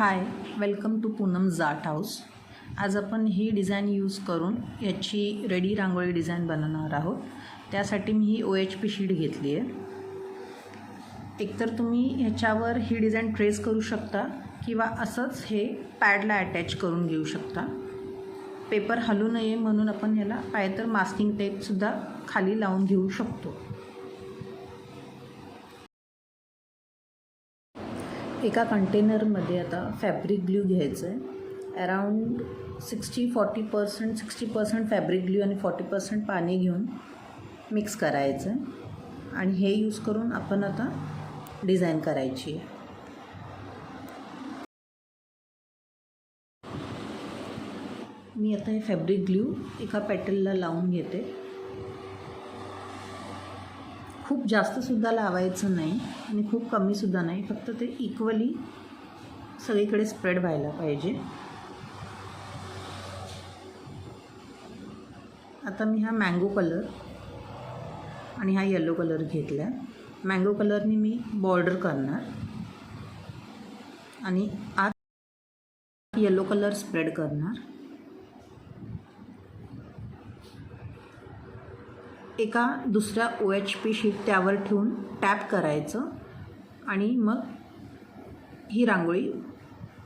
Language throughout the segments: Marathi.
Hi welcome to Poonam Jat house आज आपण ही डिझाईन यूज करून याची रेडी रांगोळी डिझाईन बनवणार आहोत. त्यासाठी मी ही ओ एच पी शीट घेतली आहे. एकतर तुम्ही ह्याच्यावर ही डिझाईन ट्रेस करू शकता किंवा असंच हे पॅडला अटॅच करून घेऊ शकता. पेपर हलू नये म्हणून आपण ह्याला पाय तर मास्किंग टेपसुद्धा खाली लावून घेऊ शकतो. एका कंटेनरमध्ये आता फॅब्रिक ग्ल्यू घ्यायचं आहे. Around sixty forty percent sixty percent fabric glue आणि फॉर्टी पर्सेंट पाणी घेऊन मिक्स करायचं आहे. आणि हे यूज करून आपण आता डिझाईन करायची आहे. मी आता हे फॅब्रिक ग्ल्यू एका पॅटलला लावून घेते. खूप जास्तसुद्धा लावायचं नाही आणि खूप कमीसुद्धा नाही. फक्त ते इक्वली सगळीकडे स्प्रेड व्हायला पाहिजे. आता मी हा मँगो कलर आणि हा येलो कलर घेतला. आहे मँगो कलरनी मी बॉर्डर करणार. आणि आत येलो कलर स्प्रेड करणार. एका दुसऱ्या ओ एच पी शीट त्यावर ठेवून टॅप करायचं आणि मग ही रांगोळी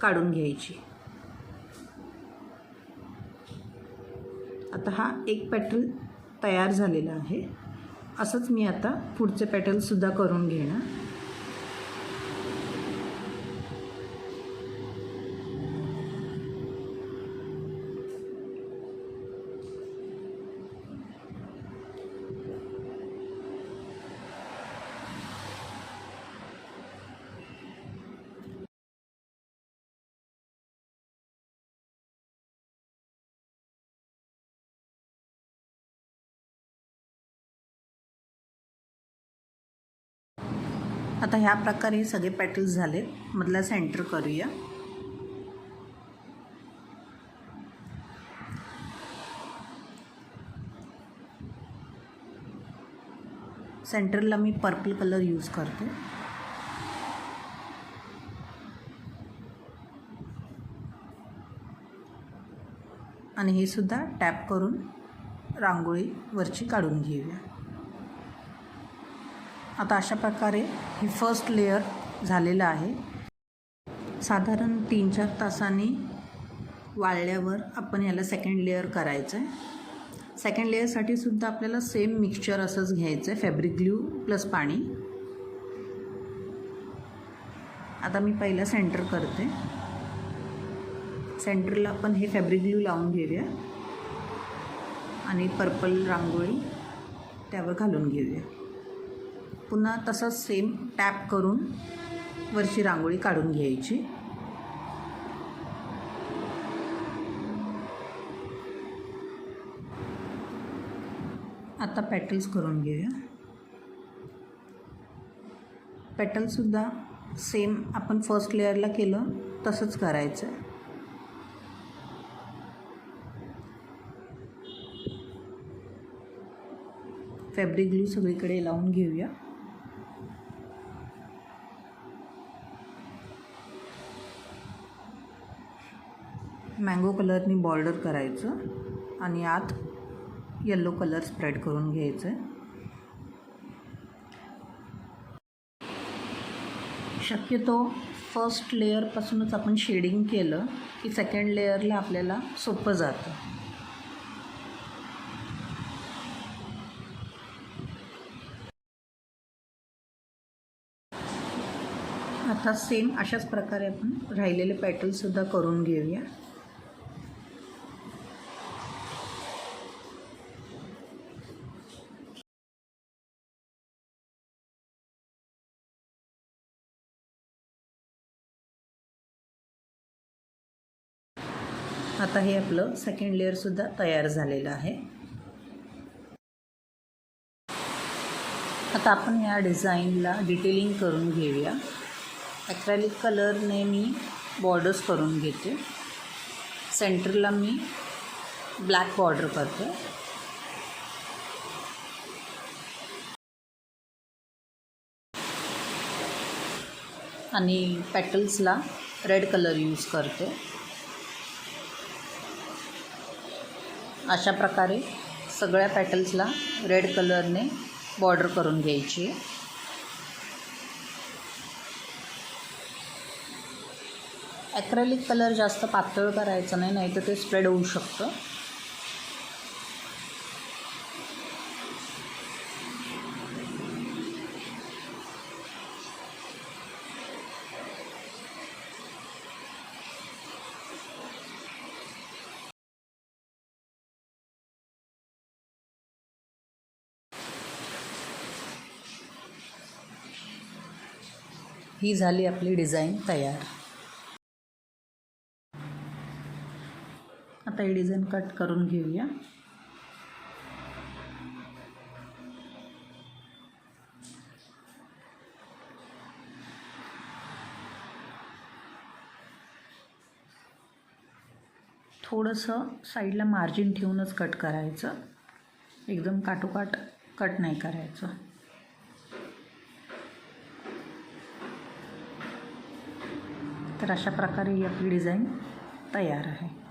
काढून घ्यायची. आता हा एक पॅटर्न तयार झालेला आहे. असंच मी आता पुढचे पॅटर्नसुद्धा करून घेणार. आता ह्या प्रकारे हे सगळे पॅटल्स झाले. मधला सेंटर करूया. सेंटरला मी पर्पल कलर यूज करते. आणि हे सुद्धा टॅप करून रांगोळी वरची काढून घेऊया. आता अशा प्रकारे ही फर्स्ट लेअर झालेलं आहे. साधारण तीन चार तासांनी वाळल्यावर आपण याला सेकंड लेअर करायचं आहे सेकंड लेअरसाठी सुद्धा आपल्याला सेम मिक्सचर असंच घ्यायचं आहे फॅब्रिक ग्ल्यू प्लस पाणी. आता मी पहिला सेंटर करते. सेंटरला आपण हे फॅब्रिक ग्ल्यू लावून घेऊया. आणि पर्पल रांगोळी त्यावर घालून घेऊया. पुन्हा तसंच सेम टॅप करून वरची रांगोळी काढून घ्यायची. आता पॅटल्स करून घेऊया. पॅटलसुद्धा सेम आपण फर्स्ट लेअरला केलं तसंच करायचं. आहे फॅब्रिक ग्लू सगळीकडे लावून घेऊया. मँगो कलरनी बॉर्डर करायचं आणि आत येल्लो कलर स्प्रेड करून घ्यायचं आहे शक्यतो फर्स्ट लेअरपासूनच आपण शेडिंग केलं की सेकंड लेअरला आपल्याला सोपं जातं. आता सेम अशाच प्रकारे आपण राहिलेले पॅटर्नसुद्धा करून घेऊया. आता हे आपलं सेकंड लेअरसुद्धा तयार झालेलं आहे. आता आपण या डिझाईनला डिटेलिंग करून घेऊया. ॲक्रेलिक कलरने मी बॉर्डर्स करून घेते. सेंटरला मी ब्लॅक बॉर्डर करते. आणि पॅटल्सला रेड कलर यूज करते. अशा प्रकारे सगळ्या पॅटल्सला रेड कलरने बॉर्डर करून घ्यायची. आहे ॲक्रेलिक कलर जास्त पातळ करायचं नाही नाही तर ते स्प्रेड होऊ शकतं. ही झाली आपली डिझाईन तयार. आता ही डिझाईन कट करून घेऊया. थोडंसं साईडला मार्जिन ठेवूनच कट करायचं. एकदम काटोकाट कट नाही करायचं. तर अशा प्रकारे ही आपली डिझाईन तयार आहे.